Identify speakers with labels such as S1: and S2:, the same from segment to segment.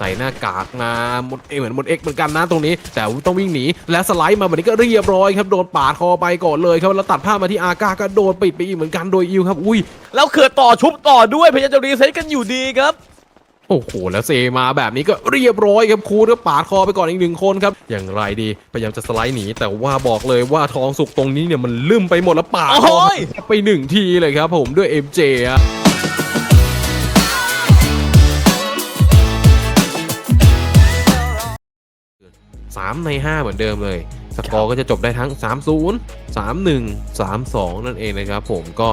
S1: ใส่หน้ากากนะหมดเอเหมือนหมดเอ็กเหมือนกันนะตรงนี้ แต่ต้องวิ่งหนีและสไลด์มาแบบนี้ก็เรียบร้อยครับโดนปาดคอไปก่อนเลยครับแล้วตัดภาพมาที่อาก้าก็โดนปิดไปอีกเหมือนกันโดยอิวครับอุ้ย
S2: แล้วเขื่อนต่อชุบต่อด้วยพยายามจะรีเซ็ตกันอยู่ดีครับ
S1: โอ้โห แล้วเซมาแบบนี้ก็เรียบร้อยครับคูดก็ปาดคอไปก่อนอีกหนึ่งคนครับ อย่างไรดี พยายามจะสไลด์หนี แต่ว่าบอกเลยว่าทองสุกตรงนี้เนี่ยมันลืมไปหมดแล้วปาดคอ
S2: โอ้ย
S1: ไปหนึ่งทีเลยครับผมด้วย MJ อะ สามใน 5 เหมือนเดิมเลย สกอร์ก็จะจบได้ทั้ง 3 0 3 1 3 2 นั่นเองนะครับผมก็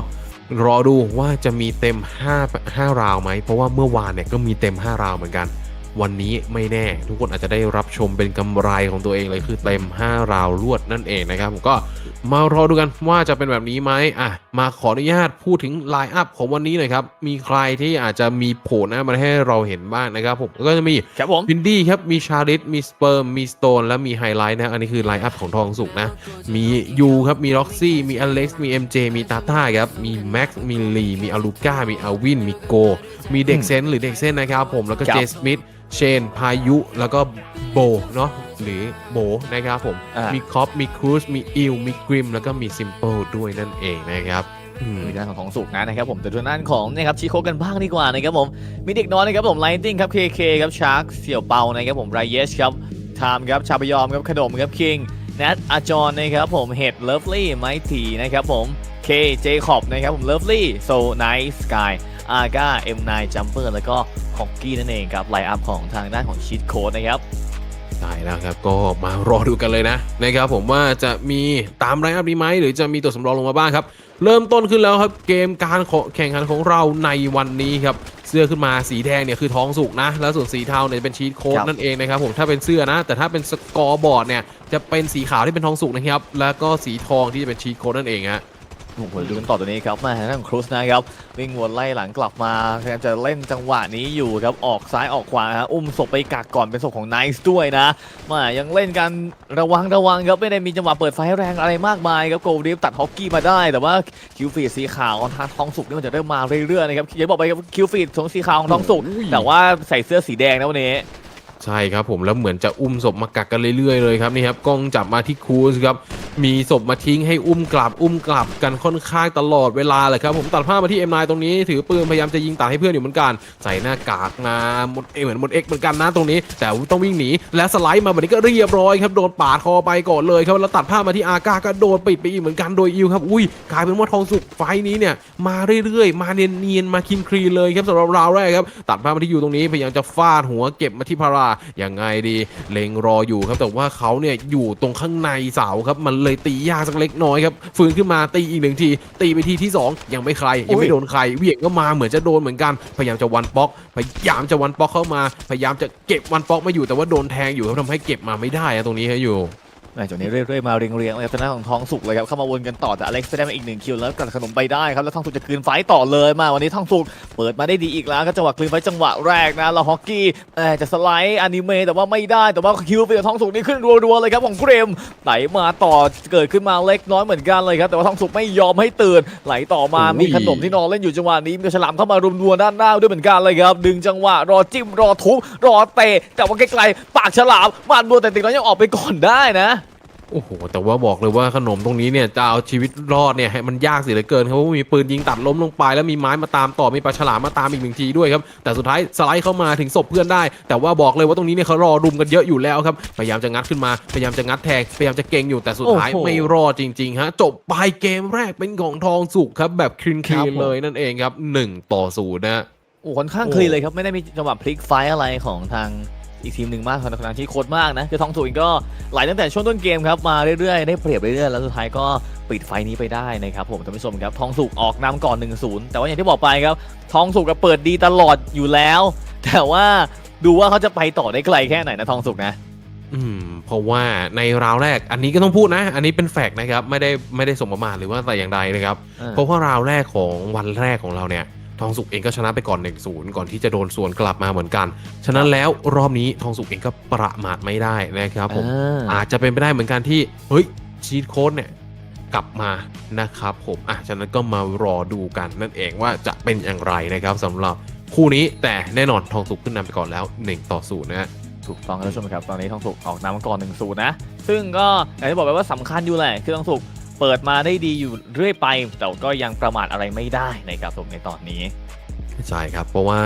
S1: รอดูว่าจะมีเต็ม 5 5 ราวไหม เพราะว่าเมื่อวานเนี่ยก็มีเต็ม 5 ราวเหมือนกัน วันนี้ไม่แน่ ทุกคนอาจจะได้รับชมเป็นกำไรของตัวเองเลยคือเต็ม 5 ราวรวดนั่นเองนะครับผมก็มารอดูกันว่าจะเป็นแบบนี้ไหมอะมาขออนุญาตพูดถึงไลน์อัพของวันนี้หน่อยครับ มีใครที่อาจจะมีโผล่หน้ามาให้เราเห็นบ้างนะครับผมก็จะมี
S2: ครับผม
S1: วินดี้ครับมีชาริสมีสเปิร์มมีสโตนและมีไฮไลท์นะอันนี้คือไลน์อัพของทองสุกนะ มียูครับมีล็อกซี่มีอเล็กซ์มี MJ มีตาต้าครับมีแม็กซ์มีลีมีอาลูก้ามีอาวินมีโก มีเด็กเซนหรือเด็กเซนนะครับผมแล้วก็
S2: ครับ
S1: เจสมิธ เชน พายุ แล้วก็โบเนาะหรือโบนะครับผม
S2: อ่ามี
S1: มีคอปมีครูซมีอิลมีกริม แล้วก็มีซิมเปิลด้วยนั่นเองนะครับอืม
S2: มีด้านของทองสุกนะนะครับผมแต่ทางด้านของเนะครับชีโคกันบ้างดีกว่านะครับผมมีเด็กน้อยนะครับผมไลติ้งครับเคเคครับชาร์กเสี่ยวเปานะครับผมไรเยสครับไทม์ครับชาบยอมครับขนมครับคิงแนทอาจอนนะครับผมเฮดเลิฟลี่ไมทีนะครับผมเคเจคอบนะครับผมเลิฟลี่โซไนท์สกายอาก้าเอ็มไนจัมเปอร์แล้วก็ฮอกกี้นั่นเองครับไลน์อัพของทางด้านของชีตโค้ดนะครับ
S1: ใช่แล้วครับก็มารอดูกันเลยนะนะครับผมว่าจะมีตามไลน์อัพนี้ไหมหรือจะมีตัวสำรองลงมาบ้างครับ เริ่มต้นขึ้นแล้วครับเกมการขอแข่งขันของเราในวันนี้ครับเสื้อขึ้นมาสีแดงเนี่ยคือทองสุกนะ แล้วส่วนสีเทาเนี่ยเป็นชีทโค้ด
S2: ครับ
S1: นั่นเองนะครับผมถ้าเป็นเสื้อนะ แต่ถ้าเป็นสกอร์บอร์ดเนี่ยจะเป็นสีขาวที่เป็นทองสุกนะครับแล้วก็สีทองที่จะเป็นชีทโค้ดนั่นเองฮะ
S2: โอ้โหดูกันต่อตัวนี้ครับมาทางด้านของครูสนะครับวิ่งวนไล่หลังกลับมาพยายามจะเล่นจังหวะนี้อยู่ครับออกซ้ายออกขวาฮะอุ้มศพไปกักก่อนเป็นศพของไนซ์ด้วยนะมายังเล่นกันระวังระวังครับไม่ได้มีจังหวะเปิดไฟแรงอะไรมากมายครับโกลดิฟตัดฮอกกี้มาได้ แต่ว่าคิวฟีดสีขาวของทางทองสุกนี่มันจะเริ่มมาเรื่อยๆนะครับอย่างที่บอกไปครับคิวฟีดของสีขาวของทองสุก
S1: อุ้ย
S2: แต่ว่าใส่เสื้อสีแดงนะวันนี้
S1: ใช่ครับผมแล้วเหมือนจะอุ้มศพมากักกันเรื่อยๆเลยครับนี่ครับกล้องจับมาที่ครูสครับมีศพมาทิ้งให้อุ้มกลับ อุ้มกลับกันค่อนข้างตลอดเวลาเลยครับผมตัดภาพมาที่ M9 ตรงนี้ถือปืนพยายามจะยิงตัดให้เพื่อนอยู่เหมือนกัน ใส่หน้ากากนะหมดเอเหมือนหมดเอ็กเหมือนกันนะตรงนี้ แต่ต้องวิ่งหนีและสไลด์มาแบบนี้ก็เรียบร้อยครับโดนปาดคอไปก่อนเลยครับแล้วตัดภาพมาที่อาก้าก็โดนปิดไปอีกเหมือนกันโดยอิวครับอุ้ยกลายเป็นว่าทองสุกไฟนี้เนี่ยมาเรื่อยๆ มาเนียนๆมาคินครีเลยครับสำหรับราวแรกครับตัดภาพมาที่อยู่ตรงนี้พยายามจะฟาดหัวเก็บมาที่พารายังไงดีเล็งรออยู่ครับแต่ว่าเขาเนี่ยอยู่ตรงข้างในเสาครับมันเลยตียากสักเล็กน้อยครับฟื้นขึ้นมาตีอีกหนึ่งที ตีไปทีที่สองยังไม่ใครยังไม่โดนใครเหวี่ยงก็มาเหมือนจะโดนเหมือนกันพยายามจะวันป๊อก พยายามจะวันป๊อกเข้ามา พยายามจะเก็บวันป๊อกมาอยู่แต่ว่าโดนแทงอยู่ครับทำให้เก็บมาไม่ได้อะตรงนี้ครับอยู่
S2: แม่ จากนี้เรื่อยๆมาเรียงๆเลยครับทางด้านของทองสุกเลยครับเข้ามาวนกันต่อแต่อเล็กซ์ไปได้มาอีกหนึ่งคิวแล้วกัดขนมไปได้ครับแล้วทองสุกจะคืนไฟต์ต่อเลยมาวันนี้ทองสุกเปิดมาได้ดีอีกแล้วก็จังหวะคืนไฟต์จังหวะแรกนะแล้วฮอกกี้เอ่อจะสไลด์อนิเมะแต่ว่าไม่ได้แต่ว่าคิวไปกับทองสุกนี่ขึ้นรัวๆเลยครับของเกรมไหลมาต่อเกิดขึ้นมาเล็กน้อยเหมือนกันเลยครับแต่ว่าทองสุกไม่ยอมให้ตื่นไหลต่อมา
S1: โอ้ย
S2: มีขนมที่นอนเล่นอยู่จังหวะนี้มีฉลามเข้ามารุมนัวด้านหน้าด้วยเหมือนกันเลยครับดึงจังหวะรอจิ้มรอทุบรอเตะแต่ว่าไกลๆปากฉลามมานบัวแต่ติดน้อยยังออกไปก่อนได้นะ
S1: โอ้โห แต่ว่าบอกเลยว่าขนมตรงนี้เนี่ยจะเอาชีวิตรอดเนี่ยให้มันยากเสียเหลือเกินครับเพราะว่ามีปืนยิงตัดล้มลงไป แล้วมีไม้มาตามต่อมีปลาฉลามมาตามอีกหนึ่งทีด้วยครับแต่สุดท้ายสไลด์เข้ามาถึงศพเพื่อนได้ แต่ว่าบอกเลยว่าตรงนี้เนี่ยเขารอรุมกันเยอะอยู่แล้วครับพยายามจะงัดขึ้นมาพยายามจะงัดแทงพยายามจะเก่งอยู่แต่สุดท้าย
S2: โอ้โห
S1: ไม่รอดจริงๆฮะจบไปเกมแรกเป็นของทองสุกครับแบบคลีน
S2: ครับผม
S1: เลยนั่นเองครับหนึ่งต่อศูนย์นะ
S2: โอ้ค่อนข้าง
S1: โอ้
S2: คลีนเลยครับ ไม่ได้มีจังหวะพลิกไฟท์อะไรของทาง อีกทีมหนึ่งมากทางทางที่โคตรมากนะคือทองสุกเองก็ไหลตั้งแต่ช่วงต้นเกมครับมาเรื่อยๆได้เปรียบเรื่อยๆแล้วสุดท้ายก็ปิดไฟท์นี้ไปได้นะครับผมท่านผู้ชมครับทองสุกออกนำก่อน 1-0 แต่ว่าอย่างที่บอกไปครับทองสุกก็เปิดดีตลอดอยู่แล้ว แต่ว่าดูว่าเขาจะไปต่อได้ไกลแค่ไหนนะทองสุกนะ
S1: อืมเพราะว่าในราวแรกอันนี้ก็ต้องพูดนะ อันนี้เป็นแฟกต์นะครับไม่ได้ไม่ได้สมประมาทหรือว่าแต่อย่างใดนะครับ เพราะว่าราวแรกของวันแรกของเราเนี่ย ทองสุกเองก็ชนะไปก่อน 1-0 ก่อนที่จะโดนสวนกลับมาเหมือนกัน ฉะนั้นแล้วรอบนี้ทองสุกเองก็ประมาทไม่ได้นะครับผม
S2: อ่า
S1: อาจจะเป็นไปได้เหมือนกันที่เฮ้ยชีตโค้ดเนี่ยกลับมานะครับผมอะฉะนั้นก็มารอดูกันนั่นเองว่าจะเป็นอย่างไรนะครับสำหรับคู่นี้แต่แน่นอนทองสุกขึ้นนำไปก่อนแล้ว 1 ต่อ0นะฮะ
S2: ถูกต้องครับท่านผู้ชมครับ ตอนนี้ทองสุกออกนำมาก่อนหนึ่งศูนย์นะ ซึ่งก็อย่างที่บอกไปว่าสำคัญอยู่แหละคือทองสุก เปิดมาได้ดีอยู่เรื่อยไป แต่ก็ยังประมาทอะไรไม่ได้นะครับผมในตอนนี้
S1: ใช่ครับ เพราะว่า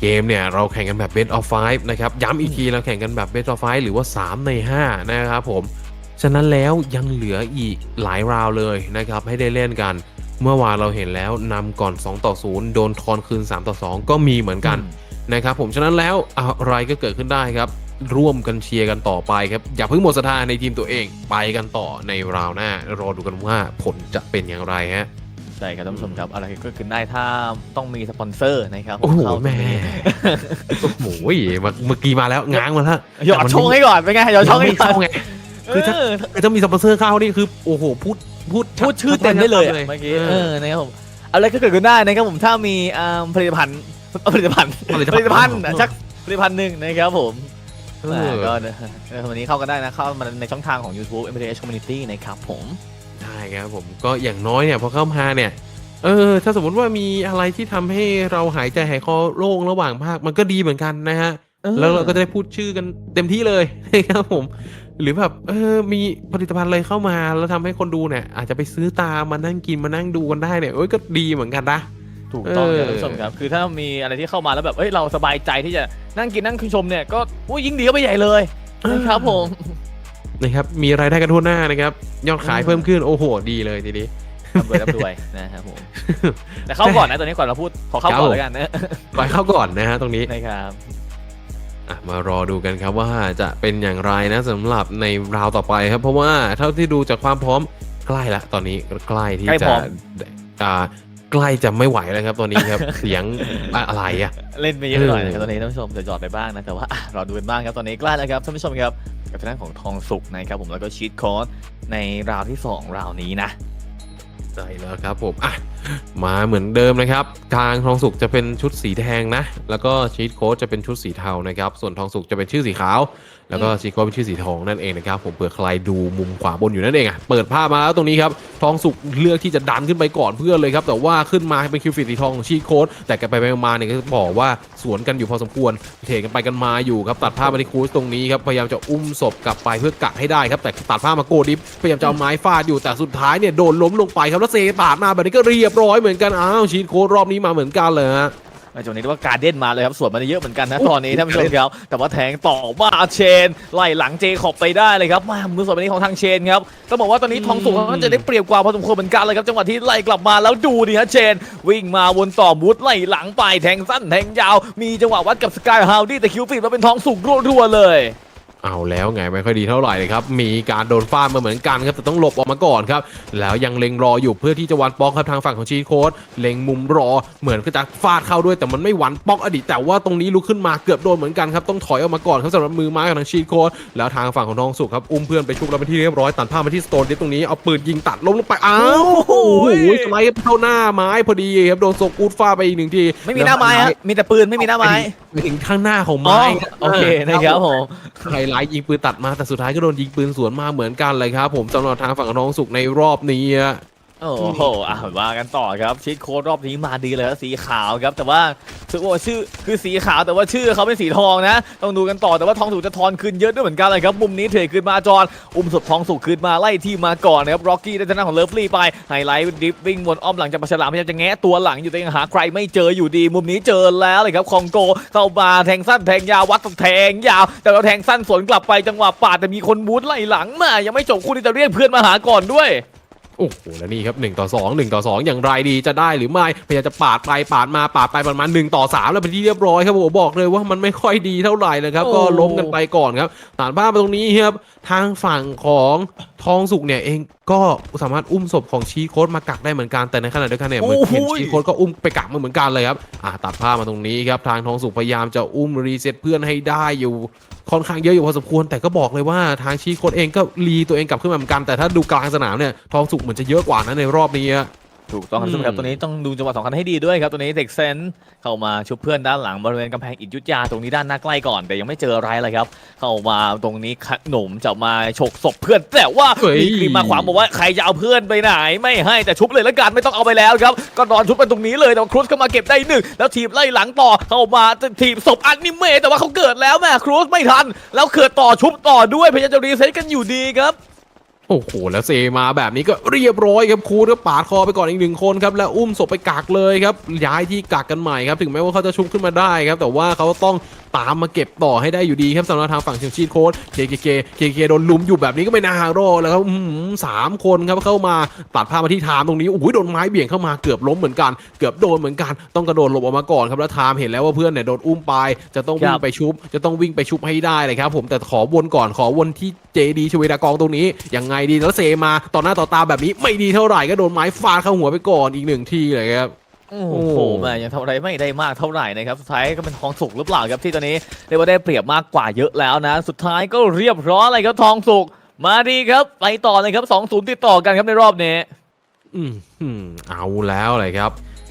S1: เกมเนี่ยเราแข่งกันแบบ best of 5นะครับ ย้ำอีกทีเราแข่งกันแบบ best of 5หรือว่า 3 ใน 5 นะครับผม ฉะนั้นแล้วยังเหลืออีกหลายราวเลยนะครับ ให้ได้เล่นกัน เมื่อวานเราเห็นแล้วนำก่อน 2 ต่อ 0 โดนทอนคืน 3 ต่อ 2 ก็มีเหมือนกันนะครับผม ฉะนั้นแล้วอะไรก็เกิดขึ้นได้ครับ ร่วมกันเชียร์กันต่อไปครับ อย่าเพิ่งหมดศรัทธาในทีมตัวเอง ไปกันต่อในราวหน้า รอดูกันว่าผลจะเป็นอย่างไรฮะ
S2: ใช่ครับท่านผู้ชมครับอะไรก็เกิดขึ้นได้ถ้าต้องมีสปอนเซอร์นะครับผม
S1: โอ้โห
S2: เข้าตรง
S1: แม่
S2: นี้
S1: โอ้โหมาเมื่อกี้มาแล้วง้างมาแล้ว
S2: หยอดชงให้ก่อนเป็นไงหยอดชงให้
S1: ไม่
S2: ก่อน
S1: เข้าไงคือถ้า
S2: เออ
S1: คือถ้ามีสปอนเซอร์เข้านี่คือโอ้โหพูดพูด
S2: พูดชื่อเต็มได้เลยอะเมื่อกี้
S1: เอ
S2: เอ
S1: อ
S2: อนะครับผมอะไรก็เกิดขึ้นได้นะครับผมถ้ามีอ่าผลิตภัณฑ์ผลิตภัณฑ์
S1: ผลิต
S2: ผลิต
S1: ภั
S2: ภั
S1: ณ
S2: ณ
S1: ฑ์
S2: ฑ์ชักผลิตภัณฑ์หนึ่งนะครับผม
S1: เอ
S2: อ่า
S1: อ
S2: ก็เออวันนี้เข้ากันได้นะ เข้ามาในช่องทางของ YouTube m t h Community นะครับผม
S1: ได้ครับผมก็อย่างน้อยเนี่ยพอเข้ามาเนี่ย เออ ถ้าสมมติว่ามีอะไรที่ทำให้เราหายใจหายคอโล่งระหว่างภาคมันก็ดีเหมือนกันนะฮะแล้วเราก็จะได้พูดชื่อกันเต็มที่เลยนะครับผม หรือแบบเออมีผลิตภัณฑ์อะไรเข้ามาแล้วทำให้คนดูเนี่ย อาจจะไปซื้อตามมานั่งกินมานั่งดูกันได้เนี่ยเอ้ยก็ดีเหมือนกันนะ
S2: ถูกต้องครับ
S1: เออ
S2: ท่านผู้ชมครับ คือถ้ามีอะไรที่เข้ามาแล้วแบบ เอ้ย เราสบายใจที่จะนั่งกินนั่งชมเนี่ย ก็อุ้ยยิ่งดีก็ไปใหญ่เลยนะครับผม
S1: นะครับ มีรายได้กันทั่วหน้านะครับ ยอดขาย
S2: เออ
S1: เพิ่มขึ้น โอ้โห ดีเลยทีนี้
S2: ร่ำรวยร่ำรวยนะครับผมแต่เข้าก่อนนะตอนนี้ก่อนเราพูด ขอเข้าก่อนแล้วกันนะ
S1: ปล่อยเข้าก่อนนะฮะตรงนี้
S2: นะครับ
S1: อะมารอดูกันครับว่าจะเป็นอย่างไรนะสำหรับในราวต่อไปครับ เพราะว่าเท่าที่ดูจากความพร้อมใกล้ละตอนนี้ใกล้ที่
S2: ใกล้
S1: จะ
S2: พร้อม
S1: อ่า ใกล้จะไม่ไหวแล้วครับตอนนี้ครับ เสียงอะไรอะ
S2: เล่นไปเยอะหน่อย
S1: เออ
S2: นะครับตอนนี้ท่านผู้ชมจะหยอดไปบ้างนะ แต่ว่าอะรอดูกันบ้างครับ ตอนนี้ใกล้แล้วครับท่านผู้ชมครับ กับทางด้านของทองสุกนะครับผมแล้วก็ชีตโค้ดในราวที่สองราวนี้นะ
S1: ใช่แล้วครับผมอะ มาเหมือนเดิมนะครับ ทางทองสุกจะเป็นชุดสีแดงนะ แล้วก็ชีทโค้ดจะเป็นชุดสีเทานะครับ ส่วนทองสุกจะเป็นชื่อสีขาว แล้วก็ชีทโค้ดเป็นชื่อสีทองนั่นเองนะครับ ผมเผื่อใครดูมุมขวาบนอยู่นั่นเองอะ เปิดภาพมาแล้วตรงนี้ครับ ทองสุกเลือกที่จะดันขึ้นไปก่อนเพื่อนเลยครับ แต่ว่าขึ้นมาเป็นคิวฟิตสีทองของชีทโค้ดแต่กันไปไปมาเนี่ยก็บอกว่าสวนกันอยู่พอสมควร เทกันไปกันมาอยู่ครับ ตัดภาพมาที่คูสตรงนี้ครับ พยายามจะอุ้มศพกลับไปเพื่อกัดให้ได้ครับ แต่ตัดภาพมาโกดิฟ พยายามจะเอาไม้ฟาดอยู่ แต่สุดท้ายเนี่ยโดนล้มลงไปครับ แล้วเซปาดมาแบบนี้ก็เรียบร้อยเหมือนกัน อ้าวชีทโค้ดรอบนี้มาเหมือนกันเลยฮะ
S2: ในจังหวะนี้เรียกว่าการเด่นมาเลยครับ ส่วนมันเยอะเหมือนกันนะตอนนี้ท่านผู้ชมครับ แต่ว่าแทงต่อมาเชน ไล่หลังเจขอบไปได้เลยครับ มามือส่วนวันนี้ของทางเชนครับ ต้องบอกว่าตอนนี้ทองสุกเขาจะได้เปรียบกว่าพอสมควรเหมือนกันเลยครับ จังหวะที่ไล่กลับมาแล้วดูดิฮะเชน วิ่งมาวนต่อบูทไล่หลังไปแทงสั้นแทงยาว มีจังหวะวัดกับสกายฮาวดี้แต่คิวฟิตมาเป็นทองสุกรัวๆเลย
S1: เอาแล้วไงไม่ค่อยดีเท่าไหร่เลยครับ มีการโดนฟาดมาเหมือนกันครับแต่ต้องหลบออกมาก่อนครับ แล้วยังเล็งรออยู่เพื่อที่จะวันป๊อกครับทางฝั่งของชีทโค้ดเล็งมุมรอเหมือนก็จะฟาดเข้าด้วยแต่มันไม่หวันป๊อกอดีตแต่ว่าตรงนี้ลุกขึ้นมาเกือบโดนเหมือนกันครับต้องถอยออกมาก่อนครับสำหรับมือไม้ของทางชีทโค้ดแล้วทางฝั่งของทองสุกครับอุ้มเพื่อนไปชุบแล้วเป็นที่เรียบร้อยตัดผ้าพมาที่สโตนดิฟตรงนี้เอาปืนยิงตัดล้มลงไปอ้าว
S2: โอ้โห
S1: โอ้โหสไลด์เข้าหน้าไม้พอดีครับโดนโซกูดฟาดไปอีกหนึ่งที
S2: ไม่มีหน้าไม้ฮะมีแต่ปืนไม่มีหน้าไม้
S1: ไปถึงข้างหน้าของ
S2: อ๋อ
S1: ไม้
S2: โอเคนะครับผม
S1: ไฮไลท์ยิงปืนตัดมาแต่สุดท้ายก็โดนยิงปืนสวนมาเหมือนกันเลยครับ ผมสำหรับทางฝั่งของน้องสุกในรอบนี้อะ
S2: โอ้โหอะว่ากันต่อครับชีตโค้ดรอบนี้มาดีเลยครับสีขาวครับ แต่ว่าชื่อว่าชื่อคือสีขาวแต่ว่าชื่อเขาเป็นสีทองนะ ต้องดูกันต่อแต่ว่าทองสุกจะทอนคืนเยอะด้วยเหมือนกันเลยครับ มุมนี้เทคืนมาจอนอุ้มศพทองสุกคืนมาไล่ที่มาก่อนนะครับร็อกกี้ได้ทางด้านของเลิฟลี่ไปไฮไลท์ดิฟวิ่งวนอ้อมหลังจากปลาฉลามพยายามจะแงะตัวหลังอยู่แต่ยังหาใครไม่เจออยู่ดี มุมนี้เจอแล้วเลยครับคองโกเข้ามาแทงสั้นแทงยาววัดแทงยาว แต่เราแทงสั้นสวนกลับไปจังหวะปาดแต่มีคนบูทไล่หลังมายังไม่จบคู่ที่จะเรียกเพื่อนมาหาก่อนด้วย
S1: โอ้โหแล้วนี่ครับ1ต่อ2 1ต่อ2 อย่างไรดีจะได้หรือไม่พยายามจะปาดไปปาดมาปาดไปประมาณ1ต่อ3 แล้วเป็นที่เรียบร้อยครับผมบอกเลยว่ามันไม่ค่อยดีเท่าไหร่นะครับ
S2: โอ้
S1: ก็ล้มกันไปก่อนครับฐานภาพมาตรงนี้ครับทางฝั่งของทองสุกเนี่ยเองก็สามารถอุ้มศพของชีโค้ดมากักได้เหมือนกันแต่ในขณะเดียวกันเนี่ยเหมือนเห็นชีโค้ดก็อุ้มไปกักมาเหมือนกันเลยครับอ่าตัดภาพมาตรงนี้ครับทางทองสุกพยายามจะอุ้มรีเซ็ตเพื่อนให้ได้อยู่ ค่อนข้างเยอะอยู่พอสมควร แต่ก็บอกเลยว่าทางชีโค้ดเองก็รีตัวเองกลับขึ้นมาเหมือนกันแต่ถ้าดูกลางสนามเนี่ยทองสุกเหมือนจะเยอะกว่านะในรอบนี้
S2: ถูกต้องครับ
S1: อืม
S2: ทุกคนครับตัวนี้ต้องดูจังหวะสำคัญให้ดีด้วยครับตัวนี้เด็กเซนเข้ามาชุบเพื่อนด้านหลังบริเวณกำแพงอิฐยุทธยาตรงนี้ด้านหน้าใกล้ก่อนแต่ยังไม่เจออะไรเลยครับ เข้ามาตรงนี้ขนมจะมาฉกศพเพื่อน แต่ว่า
S1: เฮ้ย
S2: มีครีมมาขวางบอกว่าใครจะเอาเพื่อนไปไหนไม่ให้แต่ชุบเลยละกันไม่ต้องเอาไปแล้วครับก็นอนชุบกันตรงนี้เลยแต่ว่าครูสเข้ามาเก็บได้หนึ่งแล้วทีมไล่หลังต่อเข้ามาทีมศพอนิเมะแต่ว่าเขาเกิดแล้วแม่ครูสไม่ทัน แล้วเกิดต่อชุบต่อด้วยพยายามจะรีเซ็ตกันอยู่ดีครับ
S1: โอ้โห แล้วเซมาแบบนี้ก็เรียบร้อยครับครูก็ปาดคอไปก่อนอีกหนึ่งคนครับ แล้วอุ้มศพไปกักเลยครับ ย้ายที่กักกันใหม่ครับ ถึงแม้ว่าเขาจะชุบขึ้นมาได้ครับ แต่ว่าเขาต้อง ตามมาเก็บต่อให้ได้อยู่ดีครับสำหรับทางฝั่งเชียงชีดโค้ดเคเคเคเคเคโดนลุมอยู่แบบนี้ก็ไม่น่ารอดแล้วครับอื้อหือสามคนครับเข้ามาตัดภาพมาที่ทามตรงนี้โอ้โหโดนไม้เบี่ยงเข้ามาเกือบล้มเหมือนกัน เกือบโดนเหมือนกันต้องกระโดดหลบออกมาก่อนครับแล้วทามเห็นแล้วว่าเพื่อนเนี่ยโดนอุ้มไป จะต้องวิ่งไปชุบ จะต้องวิ่งไปชุบให้ได้เลยครับผมแต่ขอวนก่อนขอวนที่เจดีชเวดากองตรงนี้ยังไงดีแล้วเซมาต่อหน้าต่อตาแบบนี้ไม่ดีเท่าไหร่ก็โดนไม้ฟาดเข้าหัวไปก่อนอีกหนึ่งทีเลยครับ
S2: โอ้โหแม่ยังทำอะไรไม่ได้มากเท่าไหร่นะครับสุดท้ายก็เป็นทองสุกหรือเปล่าครับที่ตอนนี้เรียกว่าได้เปรียบมากกว่าเยอะแล้วนะ สุดท้ายก็เรียบร้อยเลยครับทองสุกมาดีครับ ไปต่อเลยครับ2 0ติดต่อกันครับในรอบนี้
S1: อืมหืมเอาแล้วเลยครับ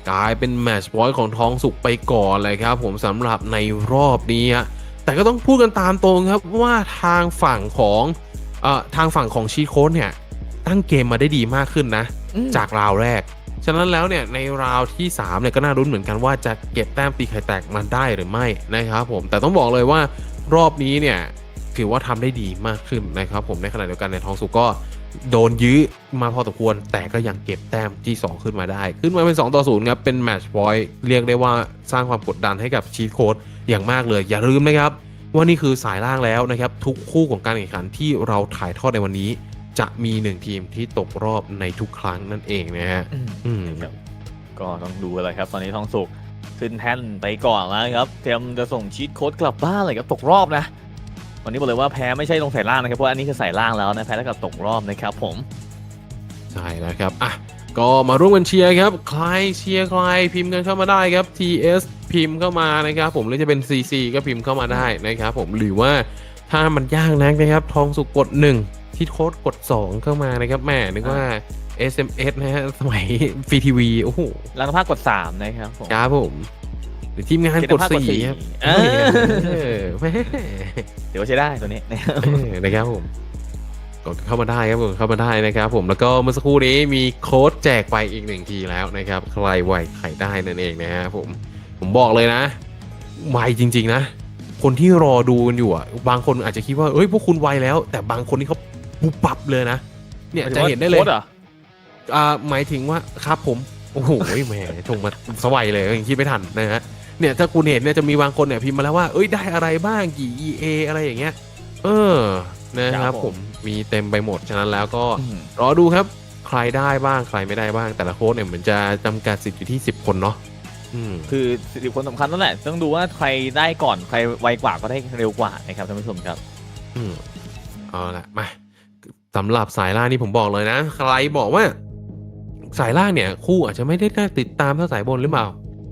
S1: กลายเป็นแมตช์พอยต์ของทองสุกไปก่อนเลยครับผมสำหรับในรอบนี้ฮะแต่ก็ต้องพูดกันตามตรงครับว่าทางฝั่งของเอ่อทางฝั่งของชีโค้ดเนี่ย ตั้งเกมมาได้ดีมากขึ้นนะ
S2: อืม
S1: จากราวแรก ฉะนั้นแล้วเนี่ยในราวที่3เนี่ยก็น่ารุ้นเหมือนกันว่าจะเก็บแต้มตีไข่แตกมาได้หรือไม่นะครับผมแต่ต้องบอกเลยว่ารอบนี้เนี่ยถือว่าทำได้ดีมากขึ้นนะครับผมในขณะเดียวกันในทองสุกก็โดนยื้อมาพอสมควร แต่ก็ยังเก็บแต้มที่ 2 ขึ้นมาได้ ขึ้นมาเป็น 2 ต่อ0ครับ เป็นแมตช์พอยต์เรียกได้ว่าสร้างความกดดันให้กับชีทโค้ดอย่างมากเลย อย่าลืมนะครับ ว่านี่คือสายล่างแล้วนะครับ ทุกคู่ของการแข่งขันที่เราถ่ายทอดในวันนี้ จะมีหนึ่งทีมที่ตกรอบในทุกครั้งนั่นเองนะฮะ
S2: อืม
S1: อืม
S2: ครับก็ต้องดูอะไรครับ ตอนนี้ทองสุกขึ้นแท่นไปก่อนแล้วครับเตรียมจะส่งชีตโค้ดกลับบ้านเลยครับตกรอบนะ วันนี้บอกเลยว่าแพ้ไม่ใช่ลงสายล่างนะครับเพราะว่าอันนี้คือสายล่างแล้วนะแพ้แล้วกับตกรอบนะครับผม
S1: ใช่แล้วครับอะก็มาร่วมกันเชียร์ครับ ใครเชียร์ใครพิมพ์กันเข้ามาได้ครับ TS พิมพ์เข้ามานะครับ ผมหรือจะเป็น CC ก็พิมพ์เข้ามาได้นะครับ ผมหรือว่าถ้ามันยากนักนะครับ ทองสุกกด1 ที่โค้ดกด 2 เข้ามานะครับแหม่นึกว่า SMS นะฮะสมัยฟรีทีวีโอ้โห
S2: ลังภาคกด 3 นะครับผม
S1: ครับผมหรือทีมงานกด
S2: เขียนภาพกดสี่
S1: 4ครับ
S2: เออ
S1: เออแหม่
S2: เดี๋ยวว่าใช้ได้ตัวนี้นะครับ
S1: เออนะครับผมกดเข้ามาได้ครับกดเข้ามาได้นะครับ ผมแล้วก็เมื่อสักครู่นี้มีโค้ดแจกไปอีกหนึ่งทีแล้วนะครับ ใครไวใครได้นั่นเองนะฮะผมผมบอกเลยนะไวจริง ๆ นะ คนที่รอดูกันอยู่อะบางคนอาจจะคิดว่าเอ้ยพวกคุณไวแล้ว แต่บางคนนี่เขา ปุบปับเลยนะ เนี่ยจะเห็นได้เลย
S2: โค้หรอ
S1: อ่าหมายถึงว่าครับผม โอ้โหแหมชงมาสวัยเลยยังคิดไม่ทันนะฮะเนี่ยถ้าคุณเห็นเนี่ยจะมีบางคนเนี่ยพิมพ์มาแล้วว่าเอ้ยได้อะไรบ้างกี่ EA อะไรอย่างเงี้ย เออนะครับผมมีเต็มไปหมดฉะนั้นแล้วก็
S2: อืม
S1: รอดูครับ ใครได้บ้างใครไม่ได้บ้าง แต่ละโค้ดเนี่ยเหมือนจะจำกัดสิทธิ์อยู่ที่ 10 คนเนาะอืม
S2: คือสิบคนสำคัญนั่นแหละ ต้องดูว่าใครได้ก่อนใครไวกว่าก็ได้เร็วกว่านะครับท่านผู้ชมครับ
S1: อืมเอาละมา สำหรับสายล่างนี่ผมบอกเลยนะ ใครบอกว่า สายล่างเนี่ย คู่อาจจะไม่ได้น่าติดตามเท่าสายบนหรือเปล่า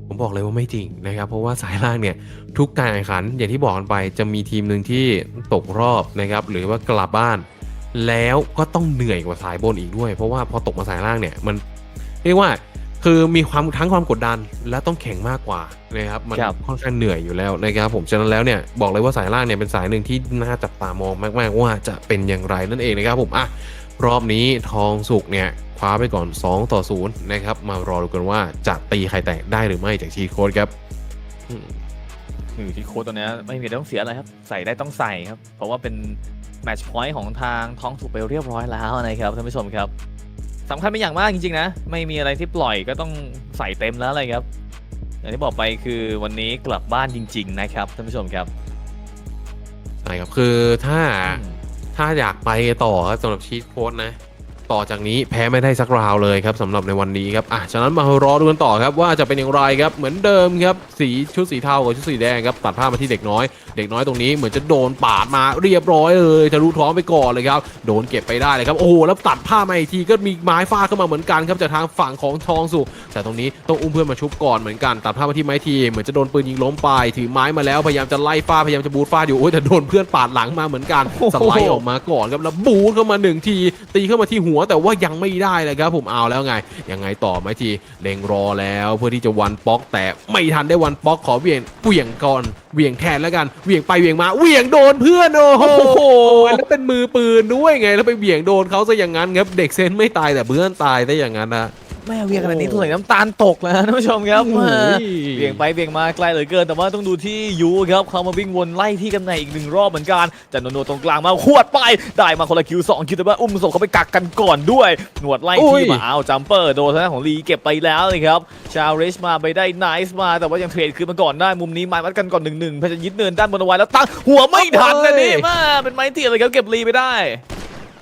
S1: ผมบอกเลยว่าไม่จริงนะครับ เพราะว่าสายล่างเนี่ยทุกการแข่งขันอย่างที่บอกกันไปจะมีทีมหนึ่งที่ตกรอบนะครับ หรือว่ากลับบ้าน แล้วก็ต้องเหนื่อยกว่าสายบนอีกด้วย เพราะว่าพอตกมาสายล่างเนี่ยมันเรียกว่า คือมีความทั้งความกดดันและต้องแข่งมากกว่านะครับมัน
S2: ครับ
S1: ค่อนข้างเหนื่อยอยู่แล้วนะครับผมฉะนั้นแล้วเนี่ยบอกเลยว่าสายล่างเนี่ยเป็นสายหนึ่งที่น่าจับตามองมาก ๆ ว่าจะเป็นอย่างไรนั่นเองนะครับผมอะรอบนี้ทองสุกเนี่ยคว้าไปก่อน 2 ต่อ0นะครับมารอดูกันว่าจะตีใครแตกได้หรือไม่จากชีทโค้ดครับอืม
S2: อยู่ที่โค้ดตัวเนี้ยไม่มีอะไรต้องเสียอะไรครับ ใส่ได้ต้องใส่ครับ เพราะว่าเป็นแมตช์พอยต์ของทางท้องสุกไปเรียบร้อยแล้วนะครับท่านผู้ชมครับ สำคัญเป็นอย่างมากจริงๆนะ ไม่มีอะไรที่ปล่อยก็ต้องใส่เต็มแล้วเลยครับอย่างที่บอกไปคือวันนี้กลับบ้านจริง ๆ นะครับท่านผู้ชมครับ
S1: ใช่ครับคือถ้า
S2: อืม
S1: ถ้าอยากไปต่อครับสำหรับชีทโค้ดนะ ต่อจากนี้แพ้ไม่ได้สักราวเลยครับสำหรับในวันนี้ครับอะฉะนั้นมารอดูกันต่อครับว่าจะเป็นอย่างไรครับเหมือนเดิมครับสีชุดสีเทากับชุดสีแดงครับตัดภาพมาที่เด็กน้อย เด็กน้อยตรงนี้เหมือนจะโดนปาดมาเรียบร้อยเลยทะลุท้องไปก่อนเลยครับโดนเก็บไปได้เลยครับโอ้โหแล้วตัดผ้าพมาอีกทีก็มีไม้ฟาดเข้ามาเหมือนกันครับจากทางฝั่งของทองสุกแต่ตรงนี้ต้องอุ้มเพื่อนมาชุบก่อนเหมือนกันตัดภาพมาที่ไม้ทีเหมือนจะโดนปืนยิงล้มไปถือไม้มาแล้วพยายามจะไล่ฟาดพยายามจะบูทฟาดอยู่โอ้ยแต่โดนเพื่อนปาดหลังมาเหมือนกัน
S2: โอ้โห
S1: สไลด์ออกมาก่อนครับแล้วบูทเข้ามาหนึ่งทีตีเข้ามาที่หัวแต่ว่ายังไม่ได้เลยครับผมเอาแล้วไง ยังไงต่อไหมทีเล็งรอแล้วเพื่อที่จะวันป๊อก แต่ไม่ทันได้วันป๊อกขอเวี่ยงเวี่ยงก่อนเวียงแทนแล้วกันเวียงไปเวียงมาเวียงโดนเพื่อนโอ้โหแล้วเป็นมือปืนด้วยไง แล้วไปเวียงโดนเขาซะอย่างนั้นครับเด็กเซนไม่ตายแต่เพื่อนตายได้อย่างนั้นนะ
S2: แม่เวียงขนาดนี้ตัวไหนน้ำตาลตกแล้วนะท่านผู้ชมครับ
S1: โอ้โห
S2: เวียงไปเวียงมาไกลเหลือเกิน แต่ว่าต้องดูที่ยูครับเขามาวิ่งวนไล่ที่กันในอีกหนึ่งรอบเหมือนกันจันโนโนตรงกลางมาขวดไป ได้มาคนละคิวสองคิวแต่ว่าอุ้มศพเขาไปกักกันก่อนด้วย หนวดไล่ที่มาเอาจัมเปอร์โดนทางด้านของลีเก็บไปแล้วเลยครับชาริชมาไปได้ไนซ์มาแต่ว่ายังเทรดคืนมาก่อนได้มุมนี้ไม้วัดกันก่อนหนึ่งหนึ่งพยายามยึดเนินด้านบนเอาไว้แล้วตั้งหัวไม่ทันนะนี่มาเป็นไม้เตียเลยครับเก็บลีไปได้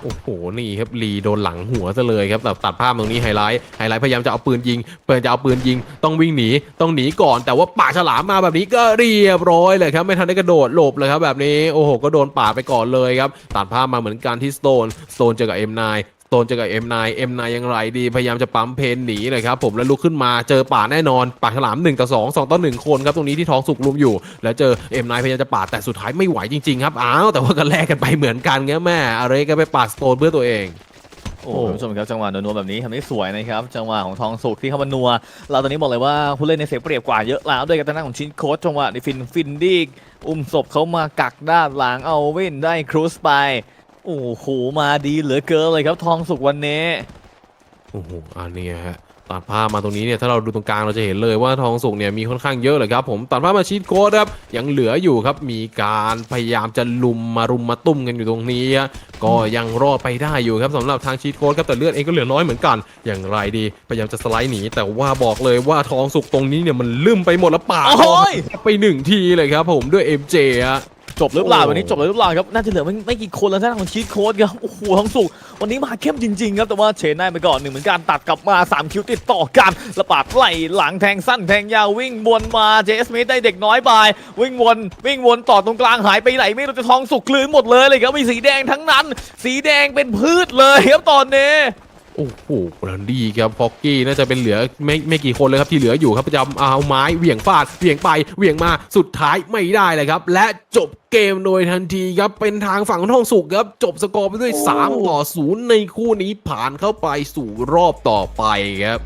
S1: โอ้โห นี่ครับลีโดนหลังหัวซะเลยครับแบบตัดภาพตรงนี้ไฮไลท์ ไฮไลท์พยายามจะเอาปืนยิงเปิดจะเอาปืนยิง ต้องวิ่งหนี ต้องหนีก่อน แต่ว่าป่าฉลามมาแบบนี้ก็เรียบร้อยเลยครับ ไม่ทันได้กระโดดหลบเลยครับแบบนี้ โอ้โห ก็โดนป่าไปก่อนเลยครับ ตัดภาพมาเหมือนกันที่สโตน สโตนเจอกับ M9 ส โตนเจอกับ M9 M9 ยังไรดีพยายามจะปั๊มเพนหนีเลยครับผมแล้วลุกขึ้นมาเจอป่าแน่นอนป่าฉลาม1ต่อ2 2ต่อ1คนครับตรงนี้ที่ท้องสุกลุมอยู่ แล้วเจอ M9 พยายามจะปาดแต่สุดท้ายไม่ไหวจริงๆครับอ้าวแต่ว่าก็แลกกันไปเหมือนกันครับแม่อะไรก็ไปปาดสโตนเพื่อตัวเอง
S2: โอ้โหคุณผู้ชมครับจังหวะนัวๆแบบนี้ทำได้สวยนะครับจังหวะของทองสุกที่เข้ามานัวเราตอนนี้บอกเลยว่าผู้เล่นในเสียเปรียบกว่าเยอะแล้วด้วยกันทางด้านของชินโค้ชจังหวะในฟินฟินดี้อุ้มศพเขามากักด้านหลังเอาเว้นได้ครูสไป โอ้โห มาดีเหลือเกินเลยครับทองสุกวันนี้
S1: โอ้โหอันเนี้ยฮะตัดภาพมาตรงนี้เนี่ยถ้าเราดูตรงกลางเราจะเห็นเลยว่าทองสุกเนี่ยมีค่อนข้างเยอะเลยครับผมตัดภาพมาชีตโค้ดครับยังเหลืออยู่ครับมีการพยายามจะลุมมารุมมาตุ้มกันอยู่ตรงนี้ฮะก็ยังรอดไปได้อยู่ครับสำหรับทางชีตโค้ดครับแต่เลือดเองก็เหลือน้อยเหมือนกัน อย่างไรดีพยายามจะสไลด์หนีแต่ว่าบอกเลยว่าทองสุกตรงนี้เนี่ยมันลืมไปหมดแล้วป่าด
S2: โอ้ย
S1: ไปหนึ่งทีเลยครับผมด้วย MJ ฮะ
S2: จบหรือเปล่า
S1: โอ้
S2: วันนี้จบเลยหรือเปล่าครับน่าจะเหลือไม่ไม่กี่คนแล้วท่านของชีตโค้ดครับโอ้โหทองสุกวันนี้มาเข้มจริงๆครับแต่ว่าเชนได้ไปก่อนหนึ่งเหมือนกันตัดกลับมาสามคิวติดต่อกันระปาดไหลหลังแทงสั้นแทงยาววิ่งวนมาเจสมิธได้เด็กน้อยไปวิ่งวนวิ่งวนต่อตรงกลางหายไปไหนไม่รู้จะทองสุกกลืนหมดเลยเลยครับมีสีแดงทั้งนั้น สีแดงเป็นพืชเลยครับตอนนี้
S1: โอ้โหแล้วดีครับฟอกกี้น่าจะเป็นเหลือไม่ไม่กี่คนเลยครับที่เหลืออยู่ครับจะเอาไม้เหวี่ยงฟาดเหวี่ยงไปเหวี่ยงมาสุดท้ายไม่ได้เลยครับ และจบเกมโดยทันทีครับเป็นทางฝั่งท้องสุกครับ จบสกอร์ไปด้วย3ต่อ0ในคู่นี้ผ่านเข้าไปสู่รอบต่อไปครับ